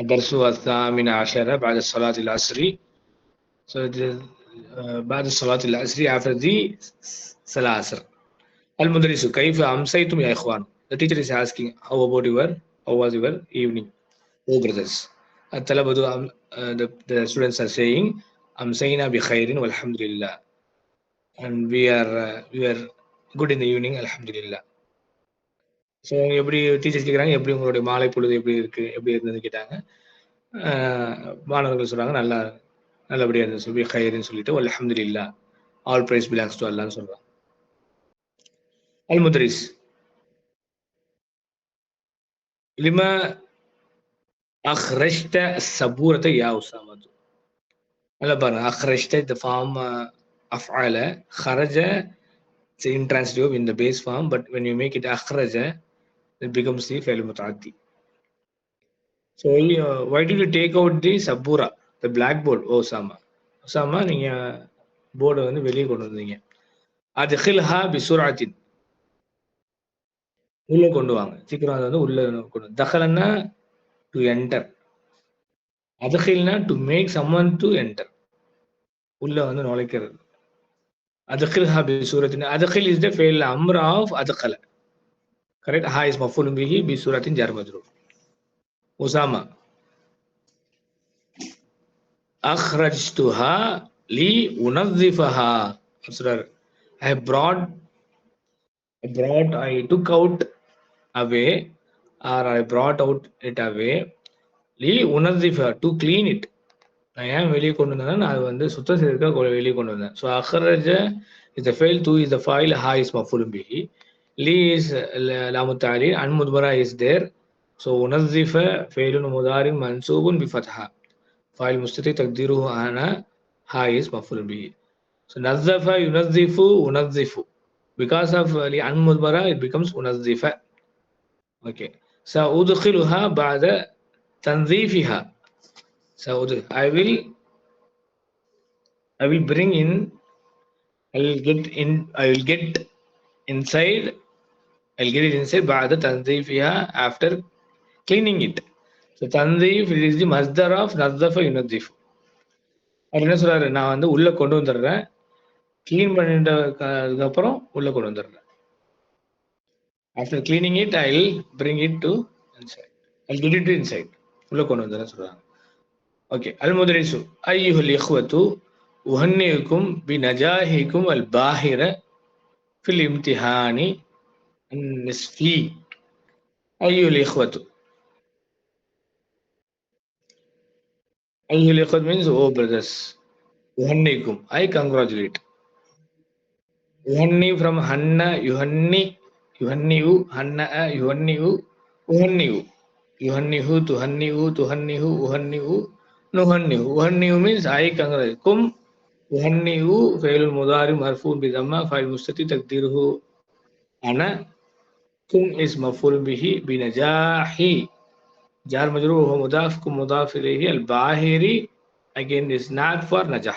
الدرس الثامن عشر بعد صلاة العصر uh, بعد صلاة العصر the صلاة العصر المدرس كيف أمسيتم يا إخوان the teacher is asking how about your how was your evening oh brothers um, uh, the, the students are saying أمسينا بخير والحمد لله and we are uh, we are good in the evening لله so எப்படி teachers கேட்குறாங்க எப்படி உங்களுடைய மாலை பொழுது எப்படி இருக்கு? எப்படி இருந்ததுன்னு கேட்டாங்க. மாணவர்கள் சொல்றாங்க நல்லா நல்லபடியா இருந்தது சொல்லி ஹையர்னு சொல்லிட்டு அல்ஹம்துலில்லா ஆல் பிரைஸ் பிலாங்ஸ் டு அல்லான்னு சொல்றாங்க. அல் முத்ரிஸ் லிமா அஹ்ரஷ்ட சபூரத்தை யா உசாமது நல்லா பாருங்க அஹ்ரஷ்ட இந்த ஃபார்ம் அஃபால ஹரஜ intransitive in the base form but when you make it அஹ்ரஜ it becomes the fail mutaaddi so uh, why did you take out the sabura the blackboard oh osama osama நீங்க போர்டை வந்து வெளியே கொண்டு வந்தீங்க அதுஹில்ஹா பிசுராத்தின் உள்ள கொண்டு வாங்க சீக்கிரம் அதை வந்து உள்ள கொண்டு தஹலன்னா to enter அதுஹில்னா to make someone to enter உள்ள வந்து நுழைக்கிறது أدخلها بسورة أدخل is the فعل أمر of أدخل Correct? Ha is mafulun bihi bi suratin jar majrur. Usama. Akhrajtuha li unadhifaha. Absurd. I brought, i brought, I took out away or I brought out it away. Li unadhifaha, to clean it. நான் ஏன் வெளியே கொண்டு வந்தேன் அது வந்து சுத்தம் செய்திருக்க வெளியே கொண்டு வந்தேன் ஸோ அஹரஜ இஸ் த ஃபெயில் டூ இஸ் த ஃபைல் ஹா இஸ் மஃபுலும் பிஹி Li is lamu ta'lil, an mudmara is there. So unazifa failun mudarin mansubun bi fatha. Fa'il mustati takdiruhu ana ha is maful bi. So nazafa yunazifu unazifu. Because of uh, li an mudmara it becomes unazifa. Okay. Sa'udkhiluha ba'da tanzifiha. Sa'ud I will I will bring in I will get in I will get inside I'll get it inside Ba'da Tanzifiha after cleaning it. It Tanzif it is the masdar of Nazafa Yunadifu. அது என்ன சொல்றாரு? நான் வந்து உள்ள கொண்டு வந்துடுறேன். Clean பண்ணிட்டதுக்கு அப்புறம் உள்ள கொண்டு வந்துடுறேன். After cleaning it I'll bring it to inside I'll get it to inside உள்ள கொண்டு வந்துடுறேன் சொல்றாங்க. ஓகே அல் முதலிசு ஐயுல் இஹ்வத்து உஹன்னிக்கும் பி நஜாஹிக்கும் அல் பாஹிர ஃபில் இம்திஹானி النسفي أي الإخوة. أيها الإخوة means oh brothers. يهنيكم I congratulate. يهني from هنا يهني يهنيو هنا آه، يهنيو أهنيو يهنيه تهنيه تهنيه أهنيو نهنيه أهنيو means I congratulate. كم؟ يهنيو فعل مضارع مرفوع بضمة فاعل مستتر تقديره أنا कुम इज़ मफूल बिही बिनजाही जार मजरू हो मुदाफ को मुदाफ इलैहि अल बाहिरी again is not for najah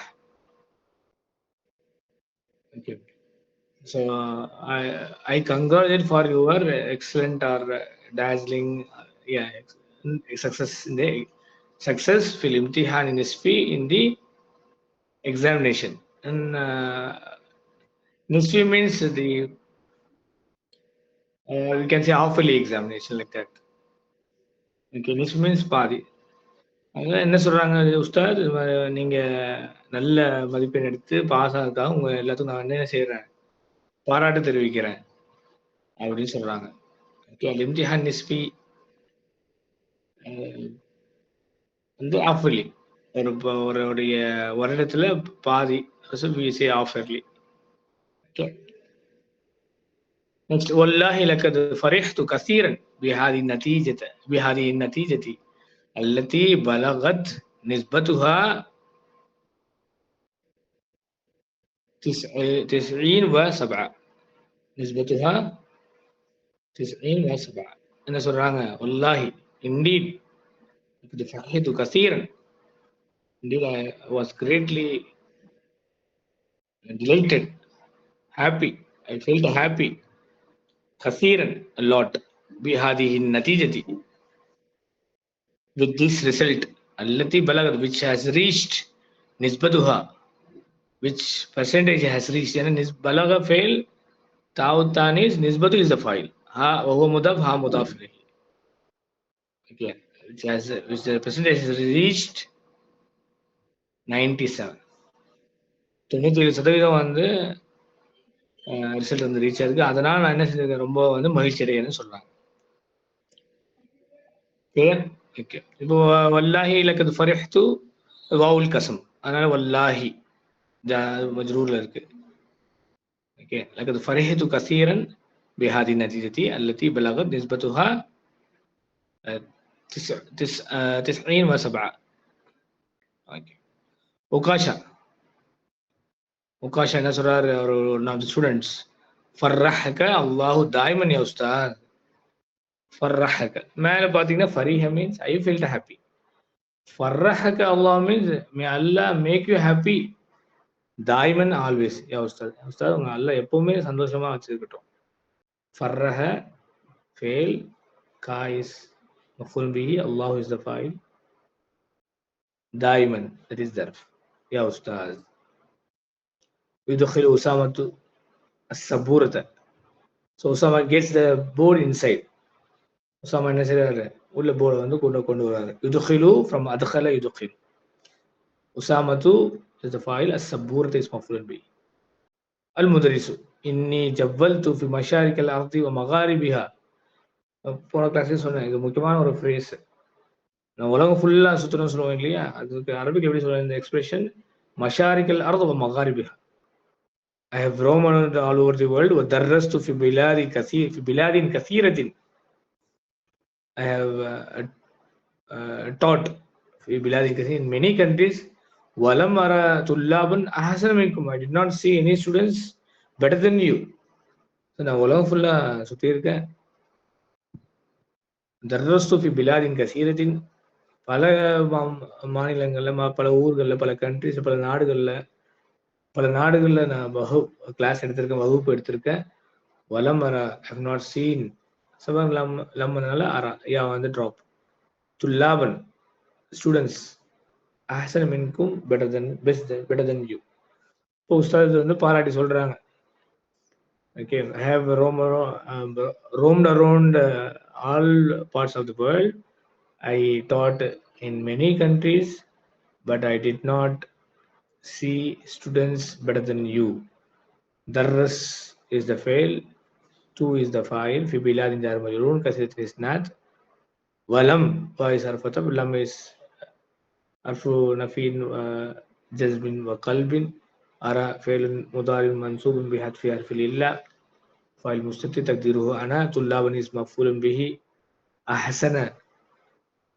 okay so i i congratulate for your excellent or dazzling yeah success in the successful imtihan in sp in the examination and uh, nisfi means the uh, we can say half yearly examination like that okay which means பாதி அவங்க என்ன சொல்றாங்க உஸ்தாத் நீங்க நல்ல மதிப்பெண் எடுத்து pass ஆகிறதுக்காக உங்க எல்லாத்துக்கும் நான் என்ன செய்யறேன் பாராட்டு தெரிவிக்கிறேன் அப்படின்னு சொல்றாங்க ஓகே அல் இம்திஹான் நிஸ்பி வந்து ஆஃப் இயர்லி ஒரு ஒரு வருடத்துல பாதி half yearly okay والله لقد فرحت كثيرا بهذه النتيجة بهذه النتيجة التي بلغت نسبتها تسعين وسبعة. نسبتها تسعين وسبعة. أنا سرعنا والله indeed فرحت كثيرا. Indeed I was greatly delighted happy. I felt happy. كثيرا a lot بهذه النتيجة with this result التي بلغت which has reached نسبتها which percentage has reached يعني نس بلغ فعل تاء التانيث نسبته is the file ها وهو مضاف ها مضاف إليه okay which has which the percentage has reached 97 தொண்ணூத்தி ஏழு சதவீதம் வந்து result வந்து reach ஆயிருக்கு அதனால நான் என்ன செஞ்சிருக்கேன் ரொம்ப வந்து மகிழ்ச்சி அடைகிறேன்னு சொல்றாங்க கிளியர் ஓகே இப்போ வல்லாஹி லக்கது ஃபரிஹ்து வாவுல் கசம் அதனால வல்லாஹி மஜ்ரூர்ல இருக்கு ஓகே லக்கது ஃபரிஹ்து கசீரன் بهذه النتيجة التي بلغت نسبتها تسع تسع تسعين وسبعة ஓகே உகாஷா முக்காஷா என்ன சொல்றாரு? அவர் ஒன் ஆஃப் தி ஸ்டூடெண்ட்ஸ் ஃபர்ரஹக அல்லாஹு தாய்மன் யா உஸ்தாத். ஃபர்ரஹக. மேல பாத்தீங்கன்னா ஃபரிஹ மீன்ஸ் ஐ ஃபீல் ஹாப்பி ஃபர்ரஹக அல்லாஹ் means may Allah make you happy தாய்மன் ஆல்வேஸ் யா உஸ்தாத். உஸ்தாத் உங்க அல்லா எப்பவுமே சந்தோஷமா வச்சிருக்கட்டும். ஃபர்ரஹ ஃபேல் காயிஸ் ஃபுல் பிஹி அல்லாஹ் இஸ் த ஃபைல் தாய்மன் தட் இஸ் தர்ஃப் யா உஸ்தாத். Yudhakhilu Usamatu Saburata. So Usama gets the board inside Usama என்ன செய்யறாரு உள்ள போர்டை வந்து கொண்டு கொண்டு வர்றாரு யுதுஹிலு ஃப்ரம் அதுஹல யுதுஹில் உசாமத்து இஸ் த ஃபைல் அஸ் சபூரத் இஸ் மஃபுலன் பி அல் முதரிசு இன்னி ஜவ்வல் தூஃபி மஷாரிக்கல் அர்த்தி மகாரி பிஹா போன கிளாஸ்லேயே சொன்னேன். இது முக்கியமான ஒரு ஃப்ரேஸ் நான் உலகம் ஃபுல்லாக சுற்றணும்னு சொல்லுவாங்க இல்லையா? அதுக்கு அரபிக் எப்படி சொல்றேன் இந்த எக்ஸ்பிரஷன் மஷாரிக்கல் அர்த் மகாரிபிஹா I have roamed all over the world ودرست في بلاد كثير في بلاد كثيرة I have uh, uh, taught في بلاد كثير in many countries ولم أرى طلابا أحسن منكم I did not see any students better than you So, நான் உலகம் ஃபுல்லா சுத்தி இருக்கேன் درست في بلاد كثيرة பல மா- மாநிலங்கள்ல ம- பல ஊர்கள்ல பல கண்ட்ரிஸ் பல நாடுகள்ல பல நாடுகளில் நான் வகு கிளாஸ் எடுத்திருக்கேன் வகுப்பு எடுத்திருக்கேன். வலம் வரா ஹவ் நாட் சீன் சபம் லம் லம்மனால அரா யா வந்து ட்ராப் துல்லாபன் ஸ்டூடெண்ட்ஸ் அஹசன் மின்கும் better than best better than you இப்போ உஸ்தாது வந்து பாராட்டி சொல்றாங்க. Okay I have roam roamed around all parts of the world I taught in many countries but I did not see students better than you. Darras is the fail, two is the file, في بلاد جار مجرور كثرة الإسناد ولم وايس حرف طب لم is حرف نفي آه، جزم وقلب أرى فعل مضارع منصوب بحذف حرف الإلا فاعل مستتر تقديره أنا طلاب اسم مفعول به أحسن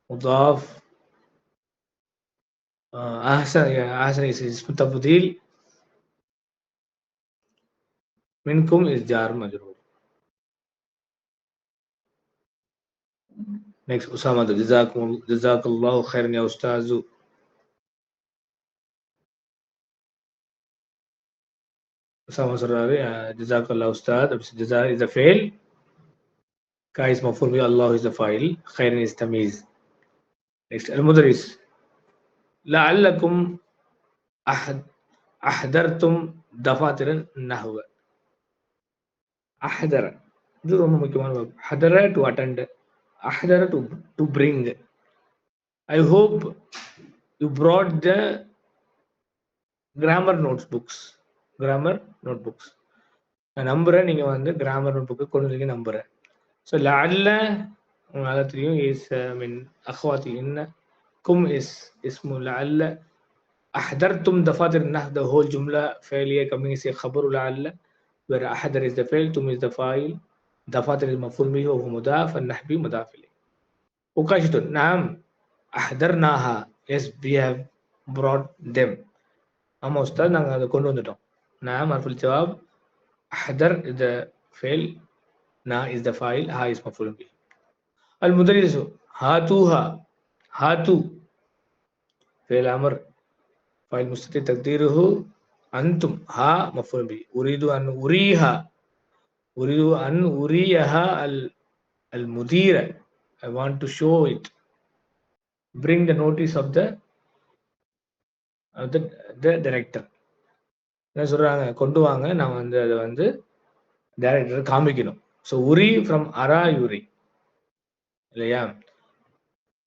مضاف آه، أحسن يا أحسن اسم تفضيل منكم is جار مجرور نيكس أسامة جزاكم جزاك الله خيرا يا أستاذ. أسامة سراري آه، جزاك الله أستاذ. جزاء is a كايس مفعول به الله is the file خيرا is نيكس المدرس. லஅல்லக்கும் அஹத் அஹ்தர்த்தும் தஃபாத்திரன் நஹுவ அஹ்தர இது ரொம்ப முக்கியமான வகுப்பு. ஹதர to attend அஹ்தர to to bring I hope you brought the grammar notes books grammar note books நான் நம்புகிறேன் நீங்கள் வந்து கிராமர் நோட் புக்கு கொண்டு வந்து நம்புகிறேன் ஸோ அல்ல உங்களுக்கு தெரியும். இஸ் ஐ மீன் அஹ்வாத் என்ன கும் is இஸ்மு لعل أحضرتم دفاتر النحو the whole جملة فعلية coming is a خبر لعل where أحضر is the فعل تم is the فاعل دفاتر is مفعول به وهو مضاف النحبي مضاف إليه وكاشت نعم أحضرناها yes we have brought them ஆமா உஸ்தாத் நாங்க அதை கொண்டு வந்துட்டோம் نعم حرف الجواب أحضر is the فعل نا is the فاعل ها is مفعول به المدرس هاتوها हातु फेल अमर फाइल मुस्तति तकदीरह अंतुम हा मफूल बी उरीदु अन उरीहा उरीदु अन उरीहा अल अल मुदीर I want to show it bring the notice of the of the, the director என்ன சொல்றாங்க கொண்டு வாங்க நான் வந்து அதை வந்து டைரக்டர் காமிக்கணும் ஸோ உரி ஃப்ரம் அரா யுரி இல்லையா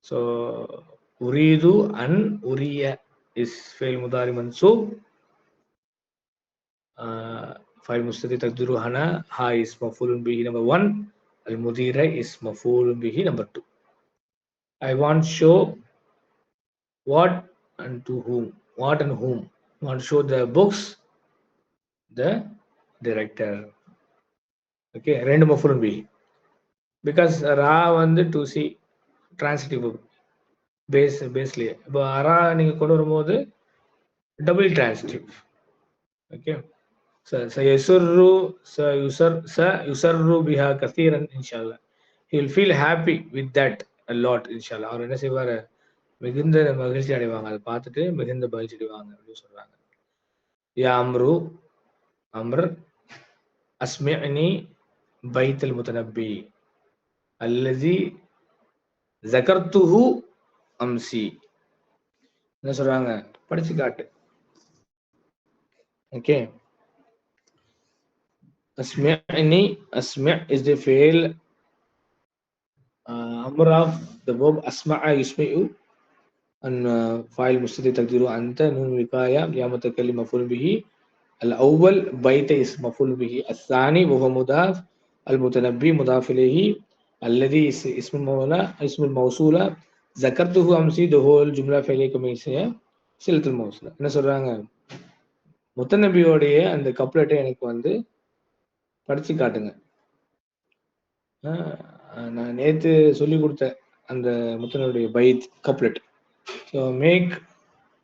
So Uridu and Uriya is fail mudari mansub. Uh, fail mustati taqdiru hana ha is mafulun bihi number 1 al mudira is mafulun bihi number 2 i want show what and to whom what and whom I want to show the books the director okay rendu mafulun bihi because ra vandu to see transitive base பேஸ்லேயே இப்போ அரா நீங்கள் கொண்டு வரும்போது double transitive okay ச ச யசுர்ரு ச user ச யுசர்ரு பிஹா கசீரன் இன்ஷால்லா he will feel happy with that lot இன்ஷால்லா அவர் என்ன செய்வார்? மிகுந்த மகிழ்ச்சி அடைவாங்க. அதை பார்த்துட்டு மிகுந்த மகிழ்ச்சி அடைவாங்க அப்படின்னு சொல்கிறாங்க யா அம்ரு அம்ர் அஸ்மிஅனி பைத்தல் முத்தனப்பி. அல்லதி ஜகர்த்துஹு அம்சி என்ன சொல்றாங்க படிச்சு காட்டு ஓகே அஸ்மிஅனி அஸ்மி இஸ் தி ஃபேல் amr of the verb asma'a yusmi'u an fa'il mustati taqdiru anta nun wikaya ya mutakallim maf'ul bihi al awwal bayta is maf'ul bihi al thani wa huwa mudaf al mutanabbi mudaf ilayhi الذي اسم المولى اسم الموصولة ذكرته أمسي the whole جملة فعلية كميسية சிலத்தில் மோசல என்ன சொல்றாங்க முத்தநபியோடைய அந்த கப்லெட்டை எனக்கு வந்து படிச்சு காட்டுங்க நான் நேத்து சொல்லி கொடுத்த அந்த முத்தனுடைய Baith couplet so make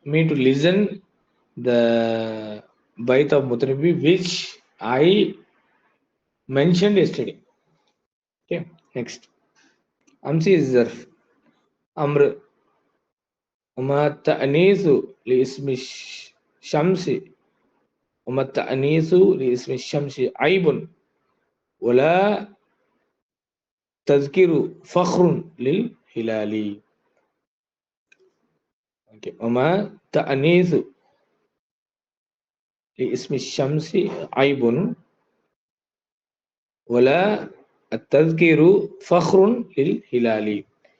me to listen the Baith of Mutanabbi which I mentioned yesterday Next. أمسي الزرف أمر وما التأنيث لاسم الشمس وما التأنيث لاسم الشمس عيب ولا تذكر فخر للهلال وما التأنيث لاسم الشمس عيب ولا التذكير فخر للهلال.